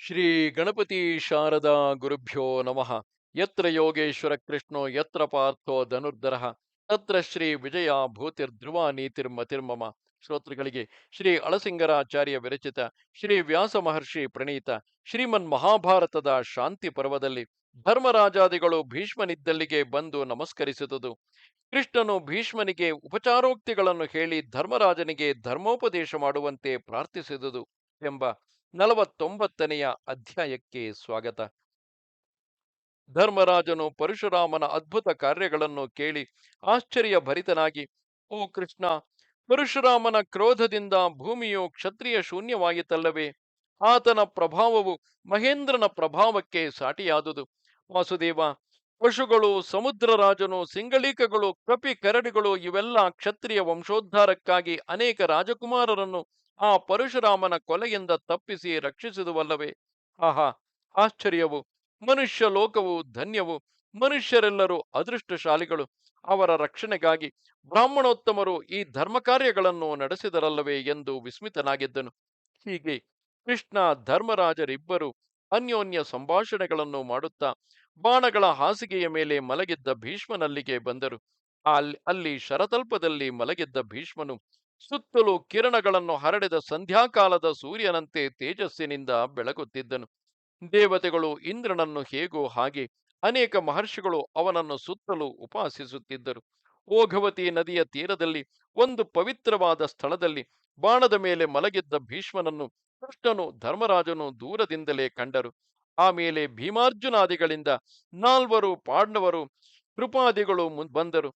ಶ್ರೀ ಗಣಪತಿ ಶಾರದಾ ಗುರುಭ್ಯೋ ನಮಃ. ಯತ್ರ ಯೋಗೇಶ್ವರ ಕೃಷ್ಣೋ, ಯತ್ರ ಪಾರ್ಥೋ ಧನುರ್ಧರ, ತತ್ರ ಶ್ರೀ ವಿಜಯ ಭೂತಿರ್ಧ್ರುವ ನೀತಿರ್ಮತಿರ್ಮಮ ಶ್ರೋತೃಗಳಿಗೆ ಶ್ರೀ ಅಳಸಿಂಗರಾಚಾರ್ಯ ವಿರಚಿತ, ಶ್ರೀ ವ್ಯಾಸ ಮಹರ್ಷಿ ಪ್ರಣೀತ, ಶ್ರೀಮನ್ ಮಹಾಭಾರತದ ಶಾಂತಿ ಪರ್ವದಲ್ಲಿ ಧರ್ಮರಾಜಾದಿಗಳು ಭೀಷ್ಮನಿದ್ದಲ್ಲಿಗೆ ಬಂದು ನಮಸ್ಕರಿಸಿದುದು. ಕೃಷ್ಣನು ಭೀಷ್ಮನಿಗೆ ಉಪಚಾರೋಕ್ತಿಗಳನ್ನು ಹೇಳಿ ಧರ್ಮರಾಜನಿಗೆ ಧರ್ಮೋಪದೇಶ ಮಾಡುವಂತೆ ಪ್ರಾರ್ಥಿಸಿದುದು ಎಂಬ ನಲವತ್ತೊಂಬತ್ತನೆಯ ಅಧ್ಯಾಯಕ್ಕೆ ಸ್ವಾಗತ. ಧರ್ಮರಾಜನು ಪರಶುರಾಮನ ಅದ್ಭುತ ಕಾರ್ಯಗಳನ್ನು ಕೇಳಿ ಆಶ್ಚರ್ಯ ಭರಿತನಾಗಿ ಓ ಕೃಷ್ಣ, ಪರಶುರಾಮನ ಕ್ರೋಧದಿಂದ ಭೂಮಿಯು ಕ್ಷತ್ರಿಯ ಶೂನ್ಯವಾಯಿತಲ್ಲವೇ ಆತನ ಪ್ರಭಾವವು ಮಹೇಂದ್ರನ ಪ್ರಭಾವಕ್ಕೆ ಸಾಟಿಯಾದುದು. ವಾಸುದೇವ, ಪಶುಗಳು ಸಮುದ್ರ ರಾಜನು ಸಿಂಗಳೀಕಗಳು ಕಪಿ ಕರಡಿಗಳು ಇವೆಲ್ಲ ಕ್ಷತ್ರಿಯ ವಂಶೋದ್ಧಾರಕ್ಕಾಗಿ ಅನೇಕ ರಾಜಕುಮಾರರನ್ನು ಆ ಪರಶುರಾಮನ ಕೊಲೆಯಿಂದ ತಪ್ಪಿಸಿ ರಕ್ಷಿಸಿದುವಲ್ಲವೇ? ಆಹಾ, ಆಶ್ಚರ್ಯವು. ಮನುಷ್ಯ ಲೋಕವು ಧನ್ಯವು. ಮನುಷ್ಯರೆಲ್ಲರೂ ಅದೃಷ್ಟಶಾಲಿಗಳು. ಅವರ ರಕ್ಷಣೆಗಾಗಿ ಬ್ರಾಹ್ಮಣೋತ್ತಮರು ಈ ಧರ್ಮ ಕಾರ್ಯಗಳನ್ನು ನಡೆಸಿದರಲ್ಲವೇ ಎಂದು ವಿಸ್ಮಿತನಾಗಿದ್ದನು. ಹೀಗೆ ಕೃಷ್ಣ ಧರ್ಮರಾಜರಿಬ್ಬರು ಅನ್ಯೋನ್ಯ ಸಂಭಾಷಣೆಗಳನ್ನು ಮಾಡುತ್ತಾ ಬಾಣಗಳ ಹಾಸಿಗೆಯ ಮೇಲೆ ಮಲಗಿದ್ದ ಭೀಷ್ಮನಲ್ಲಿಗೆ ಬಂದರು. ಅಲ್ಲಿ ಅಲ್ಲಿ ಶರತಲ್ಪದಲ್ಲಿ ಮಲಗಿದ್ದ ಭೀಷ್ಮನು ಸುತ್ತಲೂ ಕಿರಣಗಳನ್ನು ಹರಡಿದ ಸಂಧ್ಯಾಕಾಲದ ಸೂರ್ಯನಂತೆ ತೇಜಸ್ಸಿನಿಂದ ಬೆಳಗುತ್ತಿದ್ದನು. ದೇವತೆಗಳು ಇಂದ್ರನನ್ನು ಹೇಗೋ ಹಾಗೆ ಅನೇಕ ಮಹರ್ಷಿಗಳು ಅವನನ್ನು ಸುತ್ತಲೂ ಉಪಾಸಿಸುತ್ತಿದ್ದರು. ಓಘವತಿ ನದಿಯ ತೀರದಲ್ಲಿ, ಒಂದು ಪವಿತ್ರವಾದ ಸ್ಥಳದಲ್ಲಿ ಬಾಣದ ಮೇಲೆ ಮಲಗಿದ್ದ ಭೀಷ್ಮನನ್ನು ಕೃಷ್ಣನು ಧರ್ಮರಾಜನು ದೂರದಿಂದಲೇ ಕಂಡರು. ಆಮೇಲೆ ಭೀಮಾರ್ಜುನಾದಿಗಳಿಂದ ನಾಲ್ವರು ಪಾಂಡವರು ಕೃಪಾದಿಗಳು ಬಂದರು.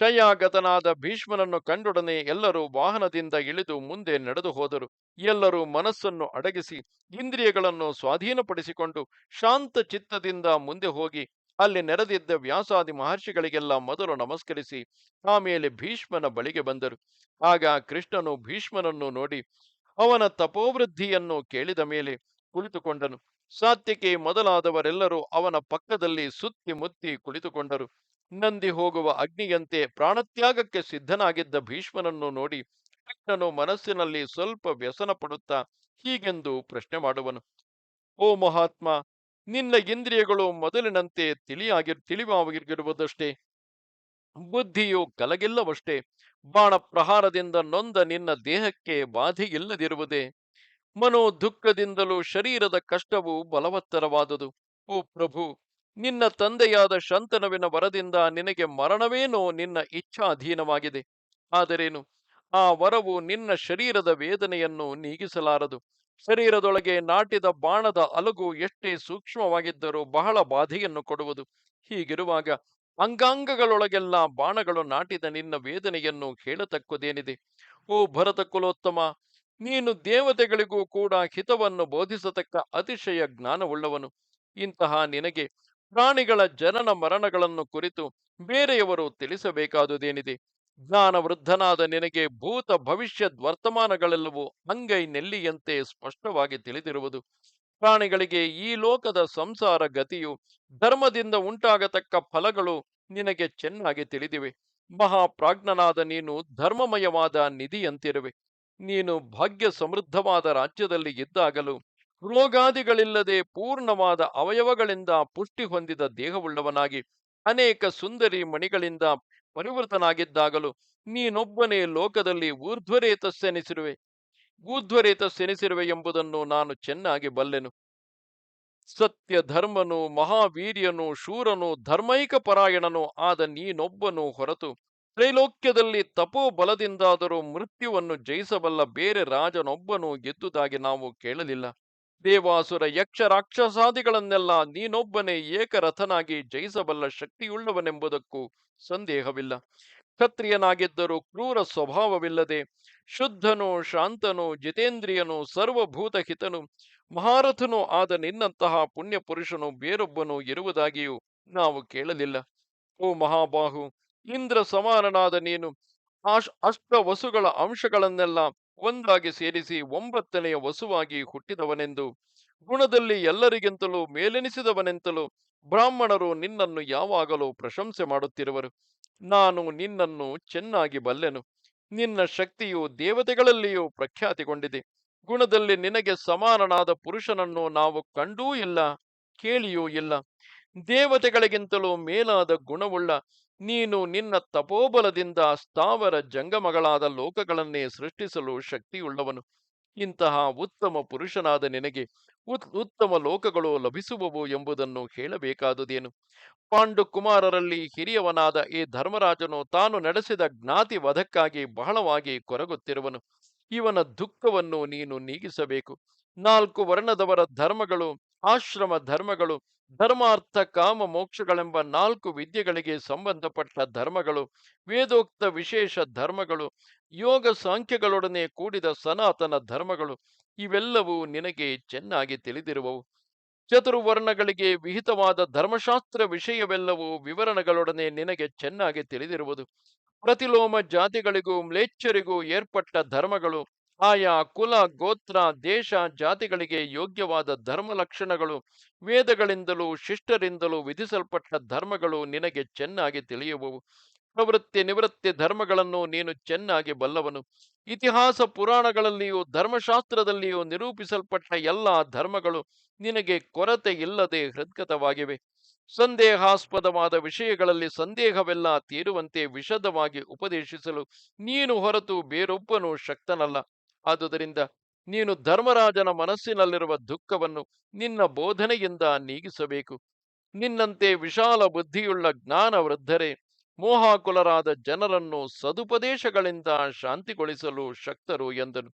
ಕ್ಷಯಾಗತನಾದ ಭೀಷ್ಮನನ್ನು ಕಂಡೊಡನೆ ಎಲ್ಲರೂ ವಾಹನದಿಂದ ಇಳಿದು ಮುಂದೆ ನಡೆದು ಹೋದರು. ಎಲ್ಲರೂ ಮನಸ್ಸನ್ನು ಅಡಗಿಸಿ, ಇಂದ್ರಿಯಗಳನ್ನು ಸ್ವಾಧೀನಪಡಿಸಿಕೊಂಡು ಶಾಂತ ಚಿತ್ತದಿಂದ ಮುಂದೆ ಹೋಗಿ, ಅಲ್ಲಿ ನೆರೆದಿದ್ದ ವ್ಯಾಸಾದಿ ಮಹರ್ಷಿಗಳಿಗೆಲ್ಲ ಮೊದಲು ನಮಸ್ಕರಿಸಿ ಆಮೇಲೆ ಭೀಷ್ಮನ ಬಳಿಗೆ ಬಂದರು. ಆಗ ಕೃಷ್ಣನು ಭೀಷ್ಮನನ್ನು ನೋಡಿ, ಅವನ ತಪೋವೃದ್ಧಿಯನ್ನು ಕೇಳಿದ ಮೇಲೆ ಕುಳಿತುಕೊಂಡನು. ಸಾತ್ಯಕ್ಕೆ ಮೊದಲಾದವರೆಲ್ಲರೂ ಅವನ ಪಕ್ಕದಲ್ಲಿ ಸುತ್ತಿ ಮುತ್ತಿ ಕುಳಿತುಕೊಂಡರು. ನಂದಿ ಹೋಗುವ ಅಗ್ನಿಯಂತೆ ಪ್ರಾಣತ್ಯಾಗಕ್ಕೆ ಸಿದ್ಧನಾಗಿದ್ದ ಭೀಷ್ಮನನ್ನು ನೋಡಿ ಕೃಷ್ಣನು ಮನಸ್ಸಿನಲ್ಲಿ ಸ್ವಲ್ಪ ವ್ಯಸನ ಪಡುತ್ತಾ ಹೀಗೆಂದು ಪ್ರಶ್ನೆ ಮಾಡುವನು. ಓ ಮಹಾತ್ಮ, ನಿನ್ನ ಇಂದ್ರಿಯಗಳು ಮೊದಲಿನಂತೆ ತಿಳಿಯಾಗಿ ತಿಳಿವಾಗಿರುವುದಷ್ಟೇ ಬುದ್ಧಿಯು ಕಲಗಿಲ್ಲವಷ್ಟೇ ಬಾಣ ಪ್ರಹಾರದಿಂದ ನೊಂದ ನಿನ್ನ ದೇಹಕ್ಕೆ ಬಾಧೆಯಿಲ್ಲದಿರುವುದೇ? ಮನೋ ದುಃಖದಿಂದಲೂ ಶರೀರದ ಕಷ್ಟವು ಬಲವತ್ತರವಾದುದು? ಓ ಪ್ರಭು ನಿನ್ನ ತಂದೆಯಾದ ಶಂತನವಿನ ವರದಿಂದ ನಿನಗೆ ಮರಣವೇನೋ ನಿನ್ನ ಇಚ್ಛಾಧೀನವಾಗಿದೆ. ಆದರೇನು? ಆ ವರವು ನಿನ್ನ ಶರೀರದ ವೇದನೆಯನ್ನು ನೀಗಿಸಲಾರದು. ಶರೀರದೊಳಗೆ ನಾಟಿದ ಬಾಣದ ಅಲಗು ಎಷ್ಟೇ ಸೂಕ್ಷ್ಮವಾಗಿದ್ದರೂ ಬಹಳ ಬಾಧೆಯನ್ನು ಕೊಡುವುದು. ಹೀಗಿರುವಾಗ ಅಂಗಾಂಗಗಳೊಳಗೆಲ್ಲ ಬಾಣಗಳು ನಾಟಿದ ನಿನ್ನ ವೇದನೆಯನ್ನು ಹೇಳತಕ್ಕುದೇನಿದೆ? ಓ ಭರತ ಕುಲೋತ್ತಮ ನೀನು ದೇವತೆಗಳಿಗೂ ಕೂಡ ಹಿತವನ್ನು ಬೋಧಿಸತಕ್ಕ ಅತಿಶಯ ಜ್ಞಾನವುಳ್ಳವನು. ಇಂತಹ ನಿನಗೆ ಪ್ರಾಣಿಗಳ ಜನನ ಮರಣಗಳನ್ನು ಕುರಿತು ಬೇರೆಯವರು ತಿಳಿಸಬೇಕಾದುದೇನಿದೆ? ಜ್ಞಾನ ವೃದ್ಧನಾದ ನಿನಗೆ ಭೂತ ಭವಿಷ್ಯದ್ ವರ್ತಮಾನಗಳೆಲ್ಲವೂ ಅಂಗೈ ನೆಲ್ಲಿಯಂತೆ ಸ್ಪಷ್ಟವಾಗಿ ತಿಳಿದಿರುವುದು. ಪ್ರಾಣಿಗಳಿಗೆ ಈ ಲೋಕದ ಸಂಸಾರ ಗತಿಯು ಧರ್ಮದಿಂದ ಉಂಟಾಗತಕ್ಕ ಫಲಗಳು ನಿನಗೆ ಚೆನ್ನಾಗಿ ತಿಳಿದಿವೆ. ಮಹಾಪ್ರಾಜ್ಞನಾದ ನೀನು ಧರ್ಮಮಯವಾದ ನಿಧಿಯಂತಿರುವೆ. ನೀನು ಭಾಗ್ಯ ಸಮೃದ್ಧವಾದ ರಾಜ್ಯದಲ್ಲಿ ಇದ್ದಾಗಲೂ ರೋಗಾದಿಗಳಿಲ್ಲದೆ ಪೂರ್ಣವಾದ ಅವಯವಗಳಿಂದ ಪುಷ್ಟಿ ಹೊಂದಿದ ದೇಹವುಳ್ಳವನಾಗಿ ಅನೇಕ ಸುಂದರಿ ಮಣಿಗಳಿಂದ ಪರಿವೃತನಾಗಿದ್ದಾಗಲೂ ನೀನೊಬ್ಬನೇ ಲೋಕದಲ್ಲಿ ಊರ್ಧ್ವರೇತಸ್ಸೆನಿಸಿರುವೆ. ಊರ್ಧ್ವರೇತಸ್ಸೆನಿಸಿರುವೆ ಎಂಬುದನ್ನು ನಾನು ಚೆನ್ನಾಗಿ ಬಲ್ಲೆನು. ಸತ್ಯ ಧರ್ಮನು ಮಹಾವೀರ್ಯನು, ಶೂರನು ಧರ್ಮೈಕ ಪರಾಯಣನು ಆದ ನೀನೊಬ್ಬನು ಹೊರತು ತ್ರೈಲೋಕ್ಯದಲ್ಲಿ ತಪೋ ಬಲದಿಂದಾದರೂ ಮೃತ್ಯುವನ್ನು ಜಯಿಸಬಲ್ಲ ಬೇರೆ ರಾಜನೊಬ್ಬನು ಗೆದ್ದುದಾಗಿ ನಾವು ಕೇಳಲಿಲ್ಲ. ದೇವಾಸುರ ಯಕ್ಷ ರಾಕ್ಷಸಾದಿಗಳನ್ನೆಲ್ಲ ನೀನೊಬ್ಬನೇ ಏಕರಥನಾಗಿ ಜಯಿಸಬಲ್ಲ ಶಕ್ತಿಯುಳ್ಳವನೆಂಬುದಕ್ಕೂ ಸಂದೇಹವಿಲ್ಲ. ಕ್ಷತ್ರಿಯನಾಗಿದ್ದರೂ ಕ್ರೂರ ಸ್ವಭಾವವಿಲ್ಲದೆ ಶುದ್ಧನು ಶಾಂತನು ಜಿತೇಂದ್ರಿಯನು ಸರ್ವಭೂತ ಹಿತನು ಮಹಾರಥನು ಆದ ನಿನ್ನಂತಹ ಪುಣ್ಯ ಪುರುಷನು ಬೇರೊಬ್ಬನು ಇರುವುದಾಗಿಯೂ ನಾವು ಕೇಳಲಿಲ್ಲ. ಓ ಮಹಾಬಾಹು ಇಂದ್ರ ಸಮಾನನಾದ ನೀನು ಆಶ್ ಅಷ್ಟ ವಸುಗಳ ಅಂಶಗಳನ್ನೆಲ್ಲ ಒಂದಾಗಿ ಸೇರಿಸಿ ಒಂಬತ್ತನೆಯ ವಸುವಾಗಿ ಹುಟ್ಟಿದವನೆಂದು, ಗುಣದಲ್ಲಿ ಎಲ್ಲರಿಗಿಂತಲೂ ಮೇಲೆನಿಸಿದವನೆಂತಲೂ ಬ್ರಾಹ್ಮಣರು ನಿನ್ನನ್ನು ಯಾವಾಗಲೂ ಪ್ರಶಂಸೆ ಮಾಡುತ್ತಿರುವರು. ನಾನು ನಿನ್ನನ್ನು ಚೆನ್ನಾಗಿ ಬಲ್ಲೆನು. ನಿನ್ನ ಶಕ್ತಿಯು ದೇವತೆಗಳಲ್ಲಿಯೂ ಪ್ರಖ್ಯಾತಿಗೊಂಡಿದೆ. ಗುಣದಲ್ಲಿ ನಿನಗೆ ಸಮಾನನಾದ ಪುರುಷನನ್ನು ನಾವು ಕಂಡೂ ಇಲ್ಲ, ಕೇಳಿಯೂ ಇಲ್ಲ. ದೇವತೆಗಳಿಗಿಂತಲೂ ಮೇಲಾದ ಗುಣವುಳ್ಳ ನೀನು ನಿನ್ನ ತಪೋಬಲದಿಂದ ಸ್ಥಾವರ ಜಂಗಮಗಳಾದ ಲೋಕಗಳನ್ನೇ ಸೃಷ್ಟಿಸಲು ಶಕ್ತಿಯುಳ್ಳವನು. ಇಂತಹ ಉತ್ತಮ ಪುರುಷನಾದ ನಿನಗೆ ಉತ್, ಉತ್ತಮ ಲೋಕಗಳು ಲಭಿಸುವವು ಎಂಬುದನ್ನು ಹೇಳಬೇಕಾದುದೇನು? ಪಾಂಡು ಕುಮಾರರಲ್ಲಿ ಹಿರಿಯವನಾದ ಈ ಧರ್ಮರಾಜನು ತಾನು ನಡೆಸಿದ ಜ್ಞಾತಿ ವಧಕ್ಕಾಗಿ ಬಹಳವಾಗಿ ಕೊರಗುತ್ತಿರುವನು. ಇವನ ದುಃಖವನ್ನು ನೀನು ನೀಗಿಸಬೇಕು. ನಾಲ್ಕು ವರ್ಣದವರ ಧರ್ಮಗಳು ಆಶ್ರಮ ಧರ್ಮಗಳು, ಧರ್ಮಾರ್ಥ, ಕಾಮ, ಮೋಕ್ಷಗಳೆಂಬ ನಾಲ್ಕು ವಿದ್ಯೆಗಳಿಗೆ ಸಂಬಂಧಪಟ್ಟ ಧರ್ಮಗಳು, ವೇದೋಕ್ತ ವಿಶೇಷ ಧರ್ಮಗಳು, ಯೋಗ ಸಾಂಖ್ಯಗಳೊಡನೆ ಕೂಡಿದ ಸನಾತನ ಧರ್ಮಗಳು, ಇವೆಲ್ಲವೂ ನಿನಗೆ ಚೆನ್ನಾಗಿ ತಿಳಿದಿರುವವು. ಚತುರ್ವರ್ಣಗಳಿಗೆ ವಿಹಿತವಾದ ಧರ್ಮಶಾಸ್ತ್ರ ವಿಷಯವೆಲ್ಲವೂ ವಿವರಣೆಗಳೊಡನೆ ನಿನಗೆ ಚೆನ್ನಾಗಿ ತಿಳಿದಿರುವುದು. ಪ್ರತಿಲೋಮ ಜಾತಿಗಳಿಗೂ, ಮ್ಲೇಚ್ಛರಿಗೂ ಏರ್ಪಟ್ಟ ಧರ್ಮಗಳು ಆಯಾ ಕುಲ, ಗೋತ್ರ, ದೇಶ, ಜಾತಿಗಳಿಗೆ ಯೋಗ್ಯವಾದ ಧರ್ಮ ಲಕ್ಷಣಗಳು. ವೇದಗಳಿಂದಲೂ ಶಿಷ್ಟರಿಂದಲೂ ವಿಧಿಸಲ್ಪಟ್ಟ ಧರ್ಮಗಳು ನಿನಗೆ ಚೆನ್ನಾಗಿ ತಿಳಿಯುವವು. ಪ್ರವೃತ್ತಿ ನಿವೃತ್ತಿ ಧರ್ಮಗಳನ್ನು ನೀನು ಚೆನ್ನಾಗಿ ಬಲ್ಲವನು. ಇತಿಹಾಸ ಪುರಾಣಗಳಲ್ಲಿಯೂ ಧರ್ಮಶಾಸ್ತ್ರದಲ್ಲಿಯೂ ನಿರೂಪಿಸಲ್ಪಟ್ಟ ಎಲ್ಲ ಧರ್ಮಗಳು ನಿನಗೆ ಕೊರತೆ ಇಲ್ಲದೆ ಹೃದ್ಗತವಾಗಿವೆ. ಸಂದೇಹಾಸ್ಪದವಾದ ವಿಷಯಗಳಲ್ಲಿ ಸಂದೇಹವೆಲ್ಲ ತೀರುವಂತೆ ವಿಶದವಾಗಿ ಉಪದೇಶಿಸಲು ನೀನು ಹೊರತು ಬೇರೊಬ್ಬನು ಶಕ್ತನಲ್ಲ. ಆದುದರಿಂದ ನೀನು ಧರ್ಮರಾಜನ ಮನಸ್ಸಿನಲ್ಲಿರುವ ದುಃಖವನ್ನು ನಿನ್ನ ಬೋಧನೆಯಿಂದ ನೀಗಿಸಬೇಕು. ನಿನ್ನಂತೆ ವಿಶಾಲ ಬುದ್ಧಿಯುಳ್ಳ ಜ್ಞಾನ ವೃದ್ಧರೇ, ಮೋಹಾಕುಲರಾದ ಜನರನ್ನು ಸದುಪದೇಶಗಳಿಂದ ಶಾಂತಿಗೊಳಿಸಲು ಶಕ್ತರು ಎಂದನು.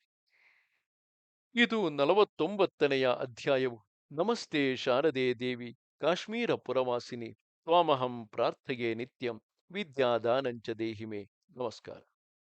ಇದು ನಲವತ್ತೊಂಬತ್ತನೆಯ ಅಧ್ಯಾಯವು. ನಮಸ್ತೆ ಶಾರದೆ ದೇವಿ, ಕಾಶ್ಮೀರ ಪುರವಾಸಿನಿ, ತ್ವಾಮಹಂ ಪ್ರಾರ್ಥೆಗೆ ನಿತ್ಯಂ, ವಿದ್ಯಾದಾನಂಚ ದೇಹಿಮೆ. ನಮಸ್ಕಾರ.